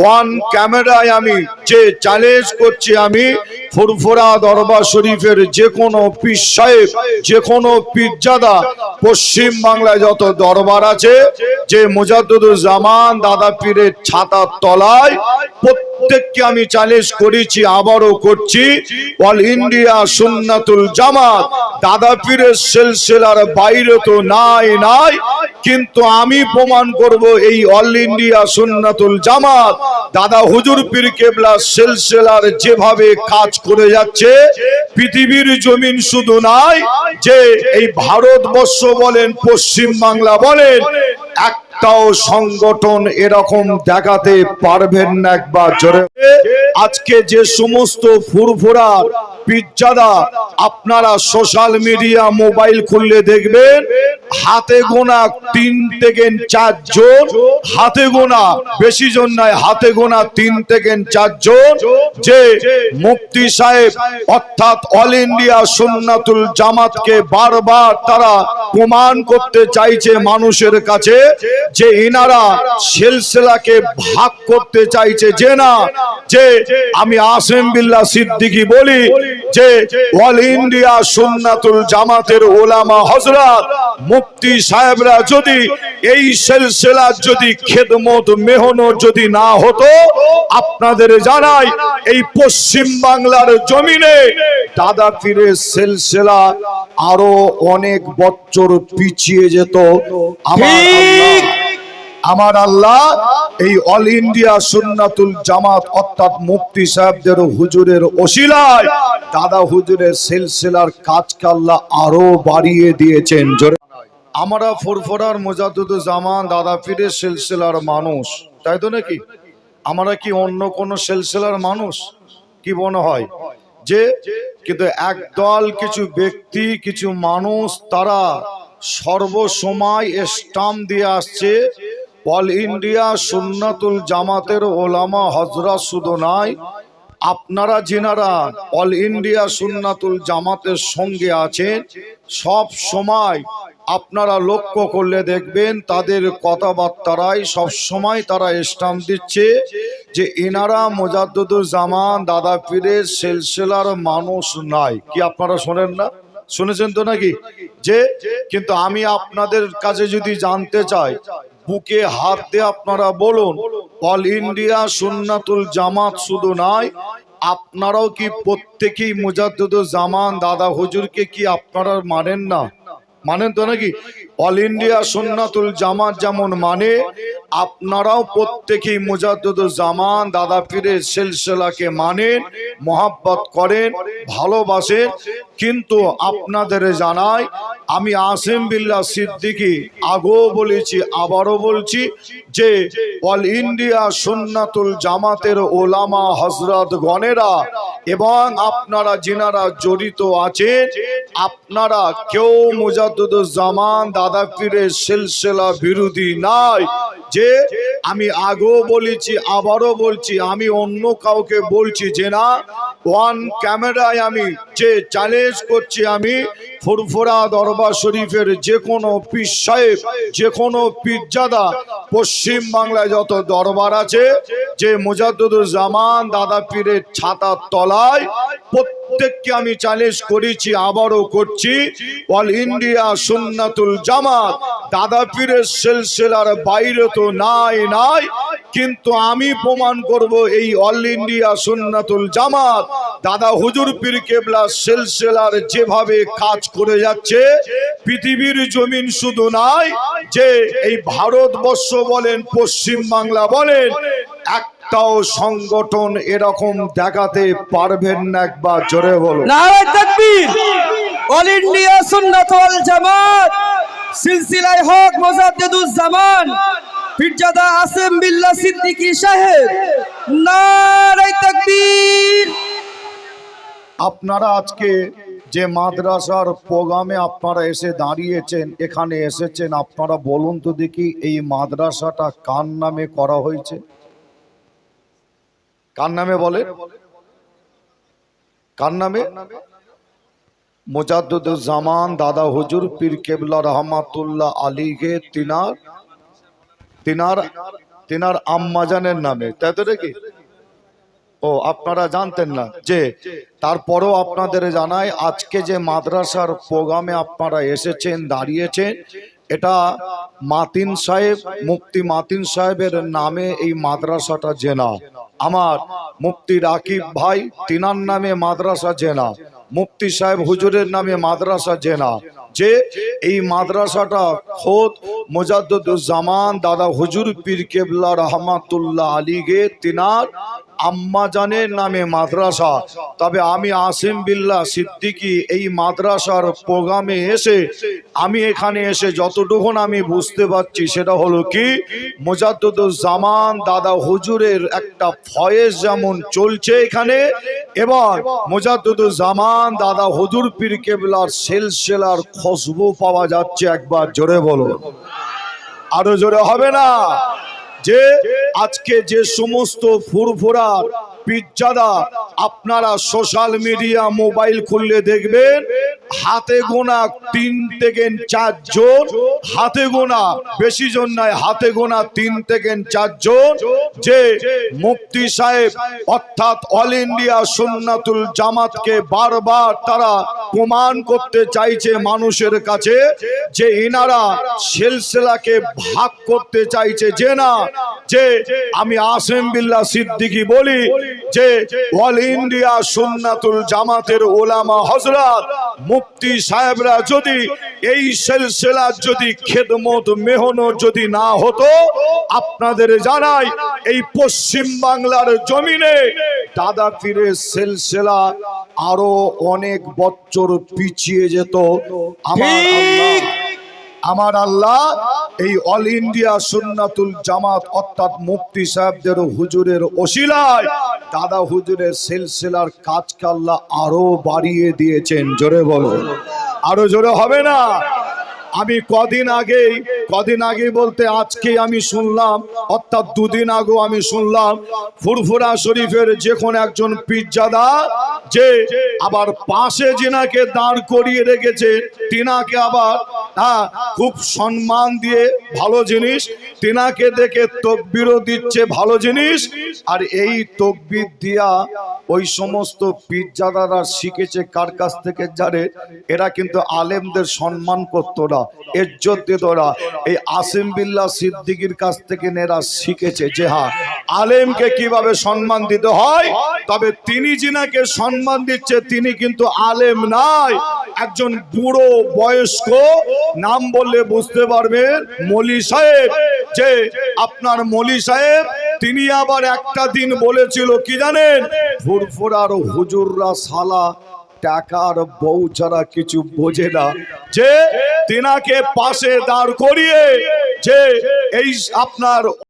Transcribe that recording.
One ক্যামেরায় আমি যে চ্যালেঞ্জ করছি আমি, ফুরফুরা দরবার শরীফের যে কোনো পীর সাহেব যে কোনো পীরজাদা পশ্চিম বাংলায় যত দরবার আছে, যে মুজাদ্দুর জামান দাদা পীরের ছাতার তলায় প্রত্যেককে আমি চ্যালেঞ্জ করেছি, আবারও করছি। অল ইন্ডিয়া সুন্নাতুল জামাত দাদা পীরের সেলসেলার বাইরে তো নাই নাই। কিন্তু আমি প্রমাণ করব এই অল ইন্ডিয়া সুন্নাতুল জামাত দাদা হুজুর পীর কেবলা সেলসেলার যেভাবে কাজ করে যাচ্ছে, পৃথিবীর জমিন শুধু নাই, যে এই ভারতবর্ষ বলেন পশ্চিম বাংলা বলেন একটাও সংগঠন এরকম দেখাতে পারবেন না একবার জোরে। আজকে যে সমস্ত ফুরফুরার পিজ্জাদা, আপনারা সোশ্যাল মিডিয়া মোবাইল খুললে দেখবেন হাতে গোনা তিন থেকে চার চারজন হাতে গোনা বেশি জন নয়, হাতে গোনা তিন থেকে চার চারজন যে মুফতি সাহেব অর্থাৎ অল ইন্ডিয়া সুন্নাতুল জামাতকে বারবার তারা প্রমাণ করতে চাইছে মানুষের কাছে যে ইনারা সিলসিলাকে ভাগ করতে চাইছে, যে না, যে আমি আসেম বিল্লাহ সিদ্দিকি বলি যে অল ইন্ডিয়া সুন্নাতুল জামাতের ওলামা হজরত মুফতি সাহেবরা যদি এই সিলসিলার যদি খেদমত মেহনত যদি না হতো আপনাদের জানাই এই পশ্চিম বাংলার জমিনে দাদা পীরের সিলসিলা আরও অনেক বছর পিছিয়ে যেত। আমার আমার আল্লাহ এই অল ইন্ডিয়া সুন্নাতুল জামাত অর্থাৎ মুফতি সাহেবদের হুজুরের ওসিলায় দাদা হুজুরের সিলসিলার কাজকে আল্লাহ আরও বাড়িয়ে দিয়েছেন। জোরে আমরা ফুরফুরার জামান দাদা পীরের সিলসিলার মানুষ, তাই তো নাকি? আমরা কি অন্য কোন সিলসিলার মানুষ? কি মনে হয়? যে কিন্তু একদল কিছু ব্যক্তি, কিছু মানুষ তারা সর্বসময় স্টাম্প দিয়ে আসছে অল ইন্ডিয়া সুন্নাতুল জামাতের ওলামা হজরত শুধু নয় আপনারা যেনারা অল ইন্ডিয়া সুন্নাতুল জামাতের সঙ্গে আছেন, সব সময় আপনারা লক্ষ্য করলে দেখবেন তাদের কথাবার্তারাই সব সময় তারা স্টাম্প দিচ্ছে যে এনারা মোজাদ্দুর জামান দাদা পীরের সেলসেলার মানুষ নাই। কি আপনারা শোনেন না? শুনেছেন তো নাকি? যে, কিন্তু আমি আপনাদের কাছে যদি জানতে চাই বুকে হাত দিয়ে আপনারা বলুন, অল ইন্ডিয়া সুন্নাতুল জামাত শুধু নয় আপনারাও কি প্রত্যেকেই মুজাদ্দুদ জামান দাদা হুজুরকে কি আপনারা মানেন না? মানেন তো নাকি? অল ইন্ডিয়া সুন্নাতুল জামাত যেমন মানে আপনারাও প্রত্যেকেই মুজাদ্দুদ জামান দাদা পীরের সিলসিলাকে মানেন, মহাব্বত করেন, ভালোবাসেন, কিন্তু আপনাদের জানাই আমি আসেম বিল্লা সিদ্দিকি আগেও বলেছি আবারও বলছি যে অল ইন্ডিয়া সুন্নাতুল জামাতের ওলামা হজরত গণেরা এবং আপনারা যিনারা জড়িত আছেন, আপনারা কেউ মুজাদ্দুদ জামান দাদা পীরের সিলসিলা বিরোধী নাই। যে আমি আগেও বলেছি, আবারও বলছি, আমি অন্য কাউকে বলছি যে না, ওয়ান ক্যামেরায় আমি যে চ্যালেঞ্জ করছি আমি, ফুরফুরা দরবার শরীফের যে কোনো পীর সাহেব যে কোনো পীরজাদা পশ্চিম বাংলায় যত দরবার আছে, যে জামান দাদা পীরের ছাতার তলায় প্রত্যেককে আমি চ্যালেঞ্জ করেছি, আবারও করছি। অল ইন্ডিয়া সুন্নাতুল জামাত, দাদা পীরের সিলসিলার বাইরে তো নাই নাই। কিন্তু আমি প্রমাণ করব এই অল ইন্ডিয়া সুন্নাতুল জামাত, দাদা হুজুর পীর কেবলা সিলসিলার যেভাবে কাজ করে যাচ্ছে পৃথিবীর জমিন শুধু নাই যে এই ভারতবর্ষ বলেন পশ্চিম বাংলা বলেন একটাও সংগঠন এরকম দেখাতে পারবেন না একবার জোরে বলো অল ইন্ডিয়া সুন্নাত ওয়াল জামাত সিলসিলায় হক মোজাদ্দেদুজ জামান পীরজাদা আসেম বিল্লাহ সিদ্দিকী সাহেব নারায় তাকবীর। আপনারা আজকে যে মাদ্রাসার প্রোগ্রামে আপনারা এসে দাঁড়িয়েছেন, এখানে এসেছেন, আপনারা বলুন তো দেখি এই মাদ্রাসাটা কার নামে করা হয়েছে? কার নামে বলে? কার নামে? মোজাদ্দুজ্জামান দাদা হুজুর পীর কেবলা রহমাতুল্লাহ আলীকে তিনার তিনার, তেনার আম্মাজানের নামে। তাই তো নাকি? ও, আপনারা জানতেন না। যে, তারপরেও আপনাদের জানাই, আজকে যে মাদ্রাসার প্রোগ্রামে আপনারা এসেছেন, দাঁড়িয়েছেন, এটা মাতিন সাহেব, মুফতি মাতিন সাহেবের নামে এই মাদ্রাসাটা জেনা। আমার মুফতি রাকিব ভাই, তিনার নামে মাদ্রাসা জেনা। মুফতি সাহেব হুজুরের নামে মাদ্রাসা জেনা। যে, এই মাদ্রাসাটা খোদ মোজাদ্দুজ্জামান দাদা হুজুর পীর কেবলা রহমাতুল্লাহ আলীগে তিনার আম্মাজানের নামে মাদ্রাসা। তবে আমি আসিম বিল্লা সিদ্দিকি এই মাদ্রাসার প্রোগ্রামে এসে আমি এখানে এসে যতটুকুন আমি বুঝতে পারছি সেটা হলো কি জামান দাদা হুজুরের একটা ফয়েজ যেমন চলছে এখানে এবং মোজাদ্দুজ্জামান দাদা হুজুর পীর কেবলার সেলসেলার খুশবু পাওয়া যাচ্ছে একবার জোরে বলো আরও জোরে হবে না? যে আজকে যে সমস্ত ফুরফুরার পিজ্জাদা আপনারা সোশ্যাল মিডিয়া মোবাইল খুললে দেখবেন, হাতে গোনা তিন থেকে চারজন হাতে গোনা বেশি জন নয়, হাতে গোনা তিন থেকে চারজন যে মুফতি সাহেব, অর্থাৎ অল ইন্ডিয়া সুন্নাতুল জামাতকে বারবার তারা প্রমাণ করতে চাইছে মানুষের কাছে যে ইনারা সেলসেলাকে ভাগ করতে চাইছে। যে না, যে আমি আসেম বিল্লাহ সিদ্দিকি বলি যে অল ইন্ডিয়া সুন্নাতুল জামাতের ওলামা হজরত মুফতি সাহেবরা যদি এই সেলসেলার যদি খেদমত, মেহনত যদি না হতো আপনাদের জানাই এই পশ্চিম বাংলার জমিনে দাদা পীরের সেলসেলা আরও অনেক বছর পিছিয়ে যেত। আমার আল্লাহ আমার আল্লাহ এই অল ইন্ডিয়া সুন্নাতুল জামাত অর্থাৎ মুফতি সাহেবদের হুজুরের ওসিলায় দাদা হুজুরের সিলসিলার কাজ কাল্লা আরও বাড়িয়ে দিয়েছেন। জোরে বলো। আরও জোরে হবে না? আমি কদিন আগেই, কদিন আগে বলতে আজকে আমি শুনলাম, অর্থাৎ দুদিন আগেও আমি শুনলাম, ফুরফুরা শরীফের যে কোনো একজন পিজ্জাদা যে আবার পাশে জিনাকে দাঁড় করিয়ে রেখেছে, তিনাকে আবার হ্যাঁ খুব সম্মান দিয়ে ভালো জিনিস তিনাকে দেখে তকবিরও দিচ্ছে ভালো জিনিস। আর এই তকবির দিয়া ওই সমস্ত পিজ্জাদারা শিখেছে কার কাছ থেকে যারে। এরা কিন্তু আলেমদের সম্মান করতো না, ইজ্জত দিত না। এই আসিম বিল্লাহ সিদ্দিকির কাছ থেকে এরা শিখেছে যে হ্যাঁ আলেমকে কীভাবে সম্মান দিতে হয়। তবে তিনি যিনাকে সম্মান দিচ্ছে, তিনি কিন্তু আলেম নাই। একজন বুড়ো বয়স্ক, নাম বললে বুঝতে পারবেন, মলি সাহেব। যে আপনার মলি সাহেব, তিনি আবার একটা দিন বলেছিল, কি জানেন? ফুরফুরার হুজুররা সালা টাকার বউ ছাড়া কিছু বোঝে না। যে তিনাকে পাশে দাঁড় করিয়ে, যে এই আপনার